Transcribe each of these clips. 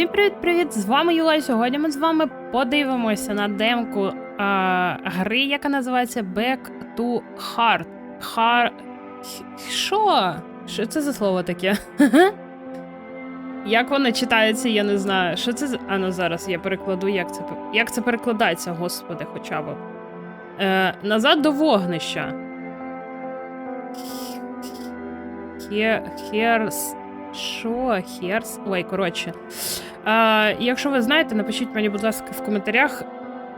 Всім привіт-привіт! З вами Юла. Сьогодні ми з вами подивимося на демку а, гри, яка називається Back to Heart. Хар. Що? Що це за слово таке? Як воно читається, я не знаю. Що це за. А ну зараз я перекладу, як це, як це перекладається, господи, хоча б. Е, назад до вогнища. Хе... Херс. Що? Херс? Ой, коротше. А, якщо ви знаєте, напишіть мені, будь ласка, в коментарях.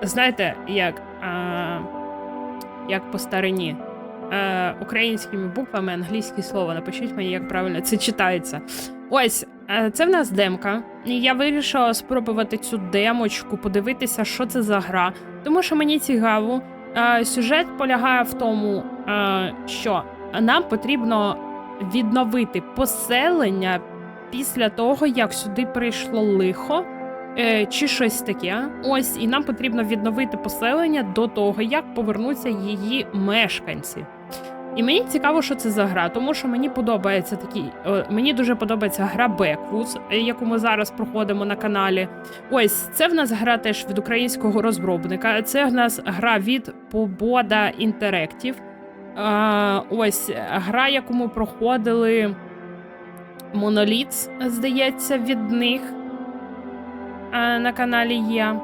Знаєте, як, а, як по старині. Е, українськими буквами англійське слово. Напишіть мені, як правильно це читається. Ось, е, це в нас демка. Я вирішила спробувати цю демочку, подивитися, що це за гра. Тому що мені цікаво. Е, сюжет полягає в тому, е, що нам потрібно відновити поселення після того, як сюди прийшло лихо. е, Чи щось таке. Ось, і нам потрібно відновити поселення до того, як повернуться її мешканці. І мені цікаво, що це за гра, тому що мені подобається такі. е, Мені дуже подобається гра Backwoods, е, яку ми зараз проходимо на каналі. Ось це в нас гра теж від українського розробника. Це в нас гра від Побода. Е, ось гра, яку ми проходили. Моноліц, здається, від них е, на каналі є.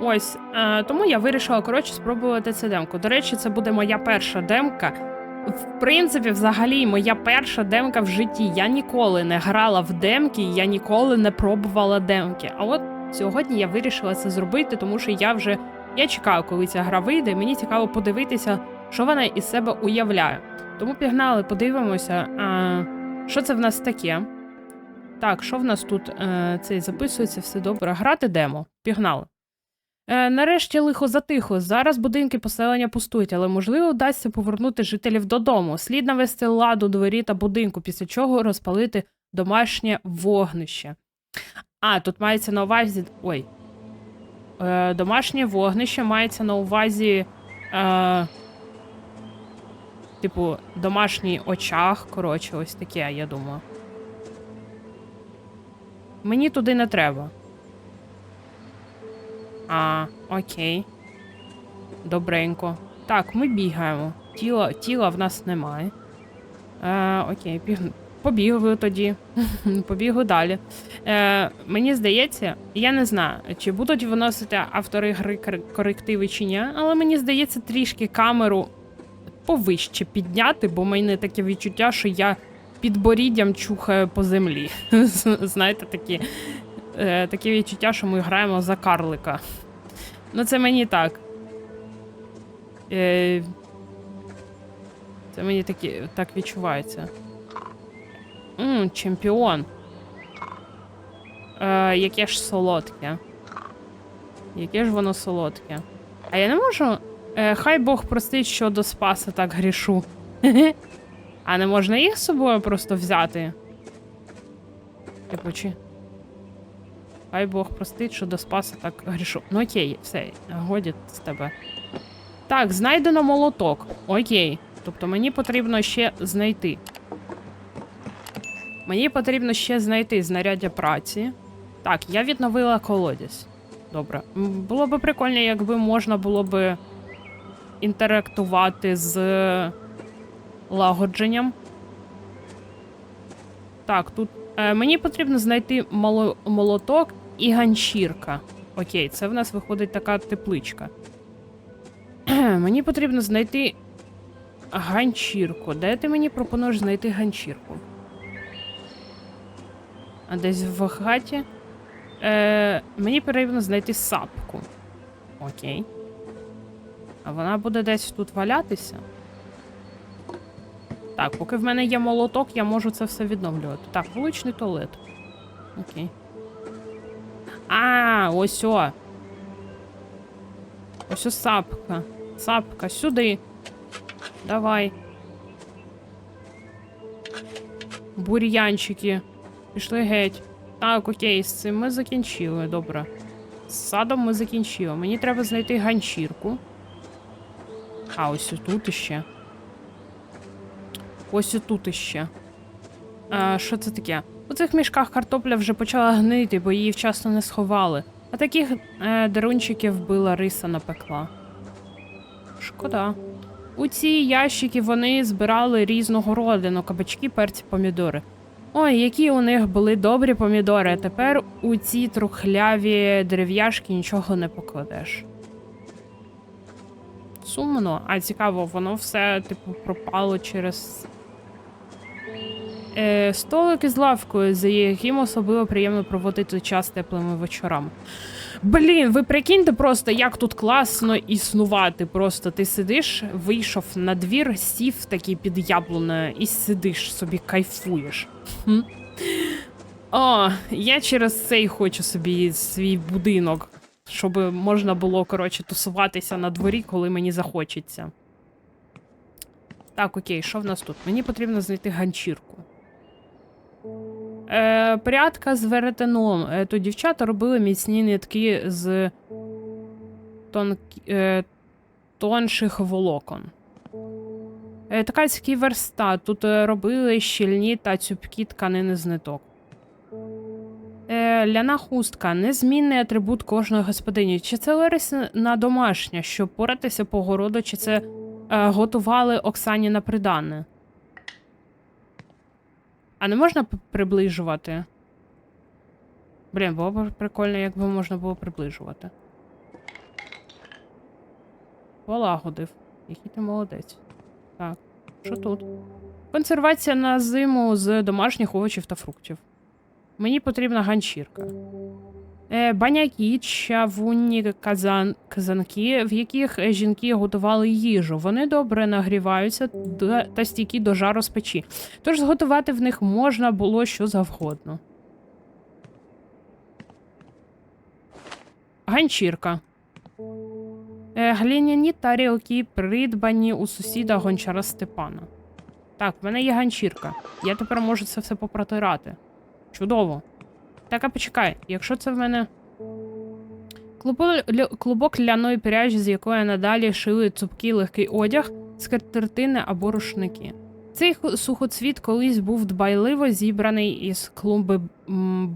Ось, е, тому я вирішила, коротше, спробувати цю демку. До речі, це буде моя перша демка. В принципі, взагалі, моя перша демка в житті. Я ніколи не грала в демки, я ніколи не пробувала демки. А от сьогодні я вирішила це зробити, тому що я вже я чекаю, коли ця гра вийде. Мені цікаво подивитися, що вона із себе уявляє. Тому пігнали, подивимося, а, що це в нас таке. Так, що в нас тут е, цей записується, все добре. Грати демо. Пігнали. Е, нарешті лихо затихло. Зараз будинки поселення пустують, але можливо вдасться повернути жителів додому. Слід навести лад у дворі та будинку, після чого розпалити домашнє вогнище. А, тут мається на увазі. Ой. Е, домашнє вогнище мається на увазі. Е, типу, домашній очаг. Коротше, ось таке, я думаю. Мені туди не треба. А, окей. Добренько. Так, ми бігаємо. Тіла, тіла в нас немає. Е, окей, біг... побігли тоді. побігли далі. Е, мені здається, я не знаю, чи будуть виносити автори гри корективи чи ні, але мені здається, трішки камеру повище підняти, бо в мене таке відчуття, що я під боріддям чухаю по землі. Знаєте, такі, е, таке відчуття, що ми граємо за карлика. Ну, це мені так. Е, це мені такі, так відчувається. Мм, чемпіон. Е, яке ж солодке. Яке ж воно солодке. А я не можу. Е, хай Бог простить, що до спаса так грішу. А не можна їх з собою просто взяти? Типу? Хай Бог простить, що до спаса так грішу. Ну окей, все, годі з тебе. Так, знайдено молоток. Окей. Тобто мені потрібно ще знайти. Мені потрібно ще знайти знаряддя праці. Так, я відновила колодязь. Добре. Було б прикольно, якби можна було б інтерактувати з лагодженням. Так, тут е, мені потрібно знайти моло- молоток і ганчірка. Окей, це в нас виходить така тепличка. мені потрібно знайти ганчірку. Де ти мені пропонуєш знайти ганчірку? А десь в хаті. Е, мені потрібно знайти сапку. Окей. А вона буде десь тут валятися. Так, поки в мене є молоток, я можу це все відновлювати. Так, вуличний туалет. Окей. А, ось о. Ось о сапка. Сапка, сюди. Давай. Бур'янчики. Пішли геть. Так, окей, з цим ми закінчили, добре. З садом ми закінчили. Мені треба знайти ганчірку. А, ось тут іще. Ось тут іще. А, що це таке? У цих мішках картопля вже почала гнити, бо її вчасно не сховали. А таких е, дарунчиків била риса напекла. Шкода. У ці ящики вони збирали різного родину, кабачки, перці, помідори. Ой, які у них були добрі помідори, тепер у ці трухляві дерев'яшки нічого не покладеш. Сумно, а цікаво, воно все, типу, пропало через. Е, столик із лавкою, за яким особливо приємно проводити час теплими вечорами. Блін, ви прикиньте просто, як тут класно існувати. Просто ти сидиш, вийшов на двір, сів такий під яблуною і сидиш собі, кайфуєш. Хм. О, я через цей хочу собі свій будинок, щоб можна було, коротше, тусуватися на дворі, коли мені захочеться. Так, окей, що в нас тут? Мені потрібно знайти ганчірку. Е, прядка з веретеном. Е, то дівчата робили міцні нитки з тон, е, тонших волокон. Е, ткацький верстат. Тут е, робили щільні та цюпкі тканини з ниток. Е, ляна хустка незмінний атрибут кожної господині. Чи це Ларисина домашня, щоб поратися по городу, чи це е, готували Оксані на придане? А не можна приближувати? Блін, було б прикольно, якби можна було приближувати. Полагодив. Який ти молодець. Так, що тут? Консервація на зиму з домашніх овочів та фруктів. Мені потрібна ганчірка. Е, баняки, чавунні казан, казанки, в яких жінки готували їжу. Вони добре нагріваються та стійкі до жару з печі. Тож зготувати в них можна було що завгодно. Ганчірка. Е, глиняні тарілки придбані у сусіда гончара Степана. Так, в мене є ганчірка. Я тепер можу це все попротирати. Чудово. Так, а почекай, якщо це в мене. Клубок, ляної пряжі, з якої надалі шили цупкий легкий одяг, скатертини або рушники. Цей сухоцвіт колись був дбайливо зібраний із клумби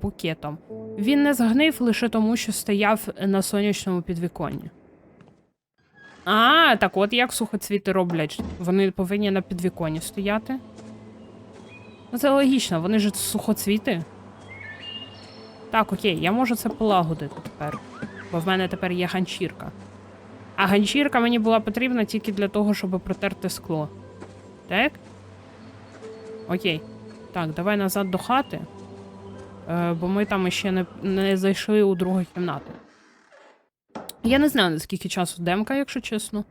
букетом. Він не згнив лише тому, що стояв на сонячному підвіконні. А, так от як сухоцвіти роблять. Вони повинні на підвіконні стояти. Ну, це логічно, вони ж сухоцвіти. Так, окей, я можу це полагодити тепер. Бо в мене тепер є ганчірка. А ганчірка мені була потрібна тільки для того, щоб протерти скло. Так? Окей. Так, давай назад до хати. Е, бо ми там ще не, не зайшли у другу кімнату. Я не знаю, наскільки часу демка, якщо чесно.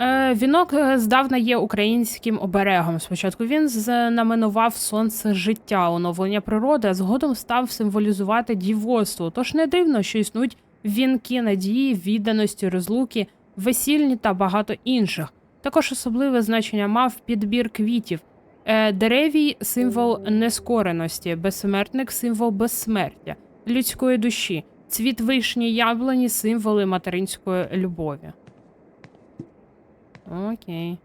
Е, вінок е, здавна є українським оберегом. Спочатку він знаменував сонце життя, оновлення природи, а згодом став символізувати дівоцтво. Тож не дивно, що існують вінки надії, відданості, розлуки, весільні та багато інших. Також особливе значення мав підбір квітів. Е, деревій символ нескореності, безсмертник символ безсмертя, людської душі, цвіт вишні яблуні символи материнської любові. Окей.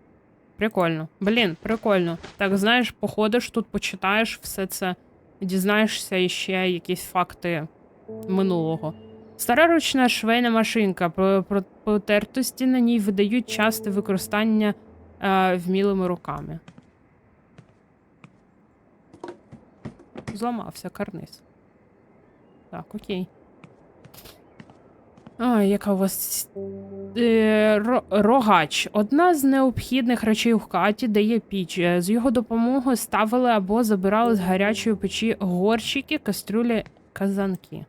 Прикольно. Блін, прикольно. Так, знаєш, походиш тут, почитаєш все це, дізнаєшся іще якісь факти минулого. Стара ручна швейна машинка. Про, про потертості на ній видають часте використання е, вмілими руками. Зламався карниз. Так, окей. А, яка у вас е, ро- рогач. Одна з необхідних речей у хаті, де є піч. Е, З його допомогою ставили або забирали з гарячої печі горщики, кастрюлі, казанки.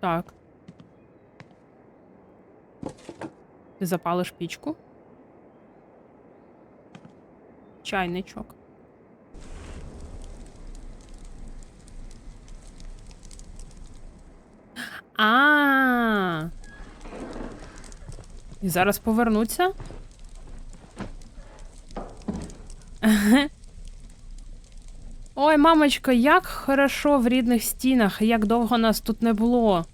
Так. Запалиш пічку? Чайничок. А. І зараз повернуться? Ой, мамочка, як хорошо в рідних стінах, як довго нас тут не було.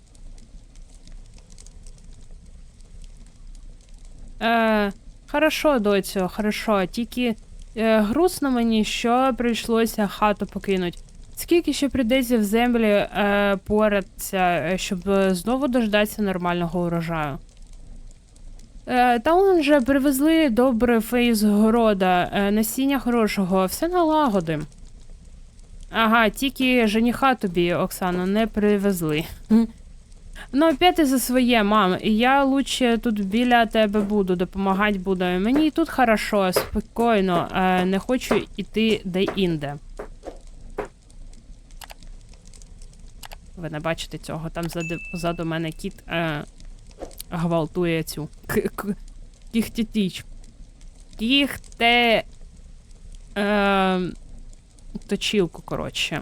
Е, хорошо, доцю, хорошо. Тільки Е, грустно мені, що прийшлося хату покинуть. Скільки ще прийдеться в землі е, поратися, е, щоб знову дождатися нормального урожаю? Е, та он же привезли добре фейс города, е, насіння хорошого, все налагодим. Ага, тільки жениха тобі, Оксано, не привезли. Ну, опять за своє, мам. Я лучше тут біля тебе буду, допомагати буду. Мені і тут хорошо, спокійно, е, не хочу іти де-інде. Ви не бачите цього, там позаду мене кіт е, гвалтує цю кіхтітіч. Кіхте. Е, точілку, коротше.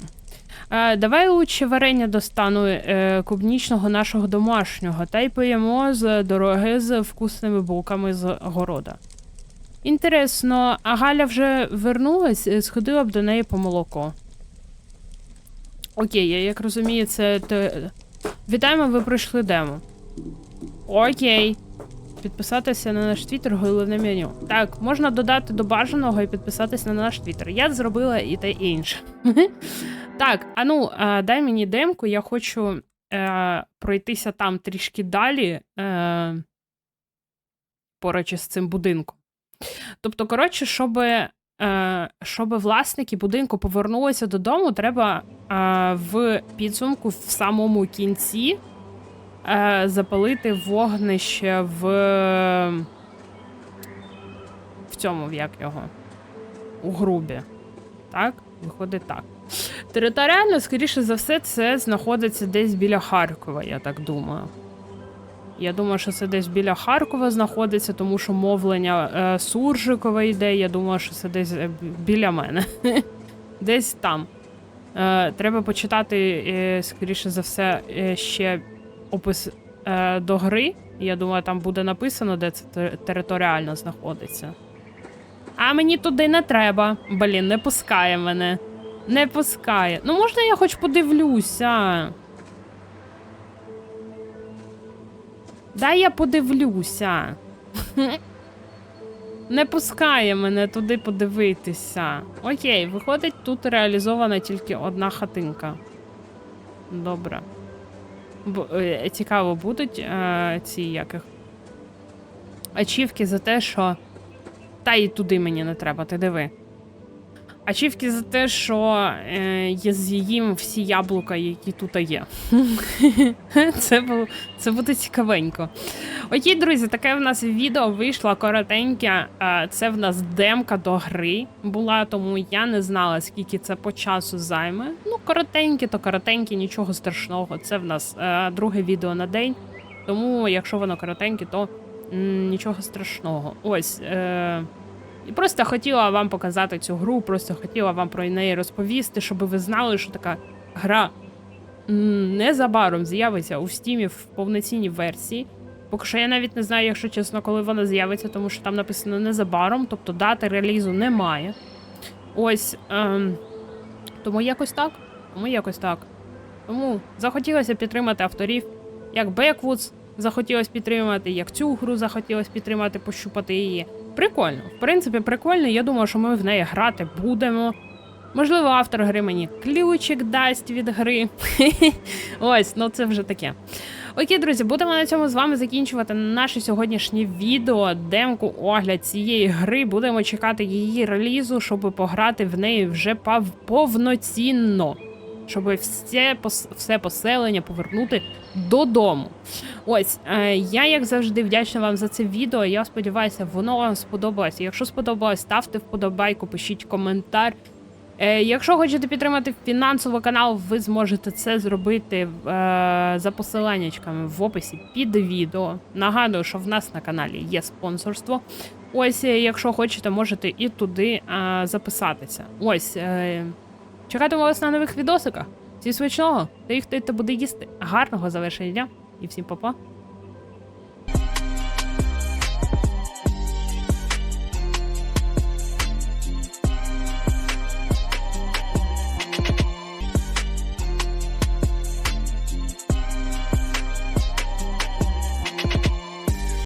Е, давай лучше варення достану е, клубнічного нашого домашнього та й поїмо з дороги з вкусними булками з города. Інтересно, а Галя вже вернулась, Е, сходила б до неї по молоко. Окей, я як розумію, це. те- Вітаємо, ви пройшли демо. Окей. Підписатися на наш твіттер, головне меню. Так, можна додати до бажаного і підписатися на наш твіттер. Я зробила і те інше. Так, а ну, е, дай мені демку, я хочу е, пройтися там трішки далі, е, поруч із цим будинком. Тобто, коротше, щоб, щоб власники будинку повернулися додому, треба е, в підсумку в самому кінці е, запалити вогнище в, в цьому, як його, у грубі. Так? Виходить так. Територіально, скоріше за все, це знаходиться десь біля Харкова, я так думаю. Я думаю, що це десь біля Харкова знаходиться, тому що мовлення е, Суржикова йде. Я думаю, що це десь е, біля мене. десь там. Е, треба почитати, скоріше за все, ще опис до гри. Я думаю, там буде написано, де це територіально знаходиться. А мені туди не треба. Блін, не пускає мене. Не пускає. Ну, можна я хоч подивлюся. Дай я подивлюся. Не пускає мене туди подивитися. Окей, виходить, тут реалізована тільки одна хатинка. Добре. Бо, е, цікаво, будуть е, ці яких. Ачівки за те, що. Та й туди мені не треба, ти диви. Ачівки за те, що е, я з'їм всі яблука, які тут є. це, було, це буде цікавенько. Окей, друзі, таке в нас відео вийшло коротеньке. Це в нас демка до гри була, тому я не знала, скільки це по часу займе. Ну, коротеньке, то коротеньке, нічого страшного. Це в нас е, друге відео на день. Тому, якщо воно коротеньке, то м, нічого страшного. Ось. Е, і просто хотіла вам показати цю гру, просто хотіла вам про неї розповісти, щоб ви знали, що така гра незабаром з'явиться у Steam в повноцінній версії. Поки що я навіть не знаю, якщо чесно, коли вона з'явиться, тому що там написано незабаром, тобто дати релізу немає. Ось. Ем, тому якось так. Тому якось так. Тому захотілося підтримати авторів, як Backwoods захотілося підтримати, як цю гру захотілося підтримати, пощупати її. Прикольно. В принципі, прикольно. Я думаю, що ми в неї грати будемо. Можливо, автор гри мені ключик дасть від гри. Ось, ну це вже таке. Окей, друзі, будемо на цьому з вами закінчувати наше сьогоднішнє відео, демку, огляд цієї гри. Будемо чекати її релізу, щоб пограти в неї вже повноцінно. Щоб все, все поселення повернути додому. Ось, е, я, як завжди, вдячна вам за це відео. Я сподіваюся, воно вам сподобалося. Якщо сподобалось, ставте вподобайку, пишіть коментар. Е, якщо хочете підтримати фінансово канал, ви зможете це зробити е, за посиланнячками в описі під відео. Нагадую, що в нас на каналі є спонсорство. Ось, якщо хочете, можете і туди записатися. Ось. Чекатиму вас на нових відосиках. Всі смачного, та їх хто буде їсти. Гарного завершення дня і всім па-па.